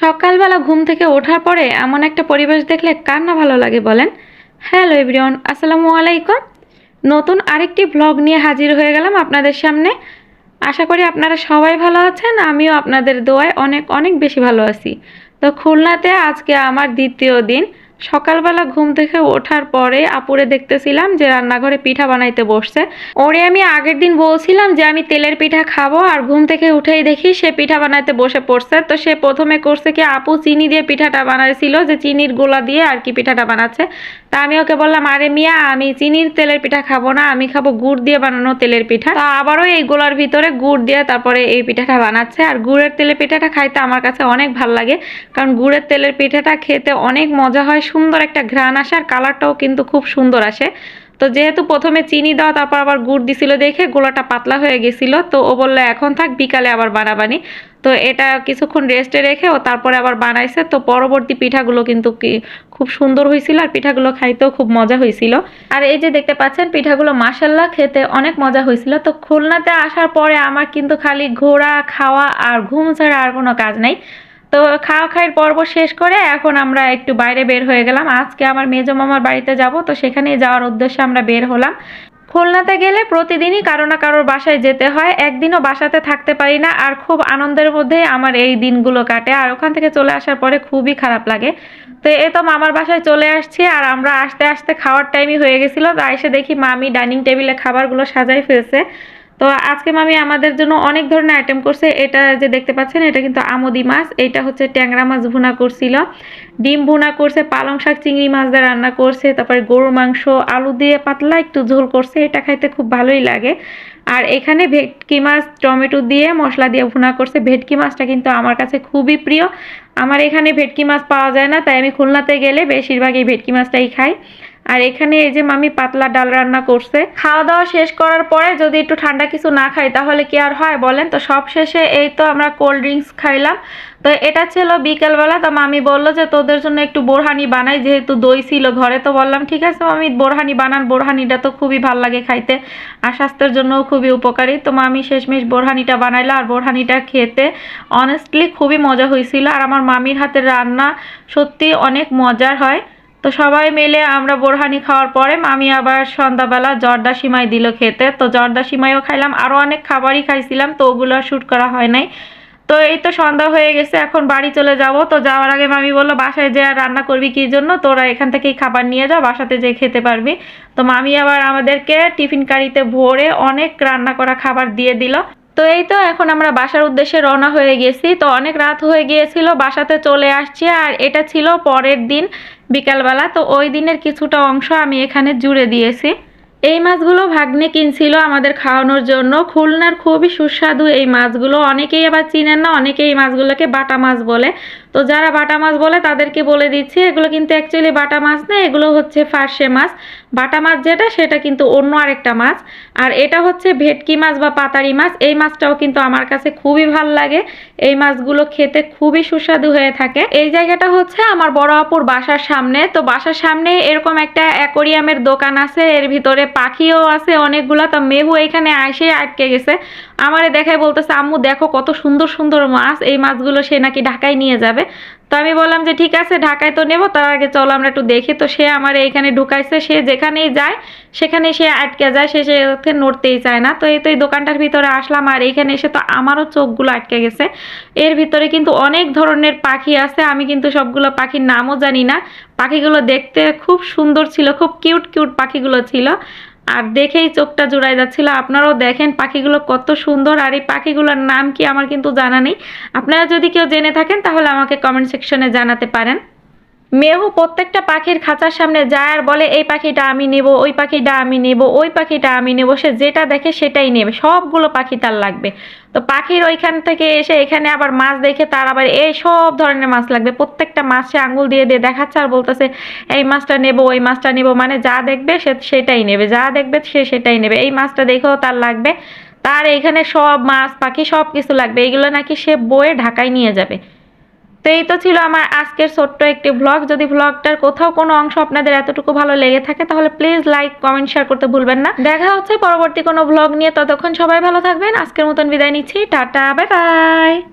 সকালবেলা ঘুম থেকে ওঠার পরে এমন একটা পরিবেশ দেখলে কার না ভালো লাগে বলেন? হ্যালো এভরিওয়ান, আসসালামু আলাইকুম। নতুন আরেকটি ব্লগ নিয়ে হাজির হয়ে গেলাম আপনাদের সামনে। আশা করি আপনারা সবাই ভালো আছেন, আমিও আপনাদের দোয়ায় অনেক অনেক বেশি ভালো আছি। তো খুলনাতে আজকে আমার দ্বিতীয় দিন। সকালবেলা ঘুম থেকে ওঠার পরে আপুরে দেখতেছিলাম যে রান্নাঘরে পিঠা বানাইতে বসছে। ওরে আমি আগের দিন বলছিলাম যে আমি তেলের পিঠা খাব আর ঘুম থেকে উঠেই দেখি সে পিঠা বানাইতে বসে পড়ছে। তো সে প্রথমে করছে কি, আপু চিনি দিয়ে পিঠাটা বানাইছিল যে চিনির গোলা দিয়ে আর কি পিঠাটা বানাচ্ছে। তা আমি ওকে বললাম, আরে মিয়া, আমি চিনির তেলের পিঠা খাব না, আমি খাব গুড় দিয়ে বানানো তেলের পিঠা। তা আবারও এই গোলার ভিতরে গুড় দিয়ে তারপরে এই পিঠাটা বানাচ্ছে। আর গুড়ের তেলের পিঠাটা খাইতে আমার কাছে অনেক ভালো লাগে, কারণ গুড়ের তেলের পিঠাটা খেতে অনেক মজা হয়, সুন্দর একটা ঘ্রাণ আসে, আর কালারটাও কিন্তু খুব সুন্দর আসে। তো যেহেতু প্রথমে চিনি দেওয়া তারপর আবার গুড় দিছিল দেখে গোলাটা পাতলা হয়ে গেছিল, তো ও বলল, এখন থাক, বিকালে আবার বানাবানি। তো এটা কিছুক্ষণ রেস্টে রেখে ও তারপরে আবার বানাইছে। তো পরবর্তী পিঠাগুলো কিন্তু খুব সুন্দর হয়েছিল আর পিঠাগুলো খাইতেও খুব মজা হয়েছিল আর এই যে দেখতে পাচ্ছেন, পিঠাগুলো মাসাল্লাহ খেতে অনেক মজা হয়েছিল তো খুলনাতে আসার পরে আমার কিন্তু খালি ঘোরা, খাওয়া আর ঘুম ছাড়া আর কোনো কাজ নাই। তো খাওয়া খাওয়ার পর্ব শেষ করে এখন আমরা একটু বাইরে বের হয়ে গেলাম। আজকে আমার মেজো মামার বাড়িতে যাব, তো সেখানে যাওয়ার উদ্দেশ্যে আমরা বের হলাম। খুলনাতে গেলে প্রতিদিনই কারও না কারোর বাসায় যেতে হয়। একদিনও বাসাতে থাকতে পারি না আর খুব আনন্দের মধ্যে আমার এই দিনগুলো কাটে। আর ওখান থেকে চলে আসার পরে খুবই খারাপ লাগে। তো এ তো মামার বাসায় চলে আসছি আর আমরা আসতে আসতে খাওয়ার টাইমই হয়ে গেছিল। তো এসে দেখি মামি ডাইনিং টেবিলে খাবারগুলো সাজাই ফেলছে। তো আজকে মামি আমাদের জন্য অনেক ধরনের আইটেম করছে। এটা যে দেখতে পাচ্ছেন, এটা কিন্তু আমদি মাছ, এটা হচ্ছে ট্যাংরা মাছ ভুনা করছিল। ডিম ভুনা করছে, পালং শাক, চিংড়ি মাছ দিয়ে রান্না করছে, তারপরে গরুর মাংস, আলু দিয়ে পাতলা, একটু ঝোল করছে, এটা খাইতে খুব ভালোই লাগে। আর এখানে ভেটকি মাছ, টমেটো দিয়ে মশলা দিয়ে ভুনা করছে। ভেটকি মাছটা কিন্তু আমার কাছে খুবই প্রিয়। আমার এখানে ভেটকি মাছ পাওয়া যায় না, তাই আমি খুলনাতে গেলে বেশিরভাগ এই ভেটকি মাছটাই খাই। আর এখানে এই যে মামি পাতলা ডাল রান্না করছে। খাওয়া দাওয়া শেষ করার পরে যদি একটু ঠান্ডা কিছু না খাই, তাহলে কি আর হয় বলেন? তো সব শেষে এই তো আমরা কোল্ড ড্রিঙ্কস খাইলাম। তো এটা ছিল বিকেলবেলা, তো মামি বলল যে তোদের জন্য একটু বোরহানি বানাই, যেহেতু দই ছিল ঘরে, তো বললাম, ঠিক আছে মামি, বোরহানি বানান, বোরহানিটা তো খুবই ভালো লাগে খাইতে। আর স্বাস্থ্যের জন্যও খুবই উপকারী। তো মামি শেষমেশ বোরহানিটা বানাইলো, আর বোরহানিটা খেতে অনেস্টলি খুবই মজা হয়েছিল আর আমার মামির হাতের রান্না সত্যি অনেক মজার হয়। তো সবাই মিলে আমরা বোরহানি খাওয়ার পরে মামি আবার সন্ধ্যাবেলা জর্দা সিমাই দিল খেতে। তো জর্দা সিমাইও খাইলাম আরও অনেক খাবারই খাইছিলাম, তো ওগুলো শ্যুট করা হয় নাই। তো এই তো সন্ধ্যা হয়ে গেছে, এখন বাড়ি চলে যাব। তো যাওয়ার আগে মামি বলল, বাসায় যে আর রান্না করবি কি জন্য? তোরা এখান থেকেই খাবার নিয়ে যা, বাসাতে যে খেতে পারবি। তো মামি আবার আমাদেরকে টিফিন কারিতে ভরে অনেক রান্না করা খাবার দিয়ে দিল। তো এই তো এখন আমরা বাসার উদ্দেশ্যে রওনা হয়ে গেছি। তো অনেক রাত হয়ে গিয়েছিল, বাসাতে চলে আসছি। আর এটা ছিল পরের দিন। বিকালবেলা তো ওই দিনের কিছুটা অংশ আমি এখানে জুড়ে দিয়েছি। এই মাছগুলো ভাগ্নে কিনছিল আমাদের খাওয়ানোর জন্য। খুলনার খুবই সুস্বাদু এই মাছগুলো। অনেকেই আবার চিনেন না, অনেকেই এই মাছগুলোকে বাটা মাছ বলে। তো যারা বাটা মাছ বলে তাদেরকে বলে দিচ্ছি, এগুলো কিন্তু অ্যাকচুয়ালি বাটা মাছ না, এগুলো হচ্ছে ফার্সে মাছ। বাটা মাছ যেটা, সেটা কিন্তু অন্য আরেকটা মাছ। আর এটা হচ্ছে ভেটকি মাছ বা পাতারি মাছ। এই মাছটাও কিন্তু আমার কাছে খুবই ভালো লাগে। এই মাছগুলো খেতে খুবই সুস্বাদু হয়ে থাকে। এই জায়গাটা হচ্ছে আমার বড় আপুর বাসার সামনে। তো বাসার সামনে এরকম একটা অ্যাকোরিয়ামের দোকান আছে। এর ভিতরে পাখিও আছে অনেকগুলা। তো মেহু এখানে আসে আটকে গেছে। আমারে দেখায় বলতেছে, আম্মু, দেখো কত সুন্দর সুন্দর মাছ। এই মাছগুলো সে নাকি ঢাকায় নিয়ে যাবে তো আমি বললাম যে, ঠিক আছে, ঢাকায় তো নেব, তার আগে চলো আমরা একটু দেখি। তো সে আমার এইখানে ঢুকাইছে, সে যেখানেই যায় সেখানে সে আটকে যায়, সে সে নড়তেই চায় না। তো এই তো এই দোকানটার ভিতরে আসলাম, আর এইখানে এসে তো আমারও চোখগুলো আটকে গেছে। এর ভিতরে কিন্তু অনেক ধরনের পাখি আছে, আমি কিন্তু সবগুলো পাখির নামও জানি না। পাখিগুলো দেখতে খুব সুন্দর ছিল, খুব কিউট কিউট পাখিগুলো ছিল। আর দেখেই চোখটা জোড়ায় যাচ্ছিল। আপনারাও দেখেন পাখিগুলো কত সুন্দর আর এই পাখিগুলোর নাম কি আমার কিন্তু জানা নেই। আপনারা যদি কেউ জেনে থাকেন তাহলে আমাকে কমেন্ট সেকশনে জানাতে পারেন। মেহু প্রত্যেকটা পাখির খাঁচার সামনে যায় আর বলে, এই পাখিটা আমি নেব, ওই পাখিটা আমি নেব, ওই পাখিটা আমি নেব। সে যেটা দেখে সেটাই নেবে। সবগুলো পাখি তার লাগবে। তো পাখির ওইখান থেকে এসে এখানে আবার মাছ দেখে তার আবার এই সব ধরনের মাছ লাগবে। প্রত্যেকটা মাছে আঙুল দিয়ে দিয়ে দেখাচ্ছে আর বলতেছে, এই মাছটা নেব, ওই মাছটা নেব। মানে যা দেখবে সে সেটাই নেবে, যা দেখবে সে সেটাই নেবে। এই মাছটা দেখেও তার লাগবে। তার এখানে সব মাছ, পাখি সব কিছু লাগবে। এগুলো নাকি সে বয়ে ঢাকায় নিয়ে যাবে। তো এই তো ছিল আমার আজকের ছোট্ট একটি ব্লগ যদি ব্লগটার কোথাও কোনো অংশ আপনাদের এতটুকু ভালো লেগে থাকে, তাহলে প্লিজ লাইক কমেন্ট শেয়ার করতে ভুলবেন না। দেখা হচ্ছে পরবর্তী কোনো ব্লগ নিয়ে। ততক্ষণ সবাই ভালো থাকবেন। আজকের মতন বিদায় নিচ্ছি। Tata bye bye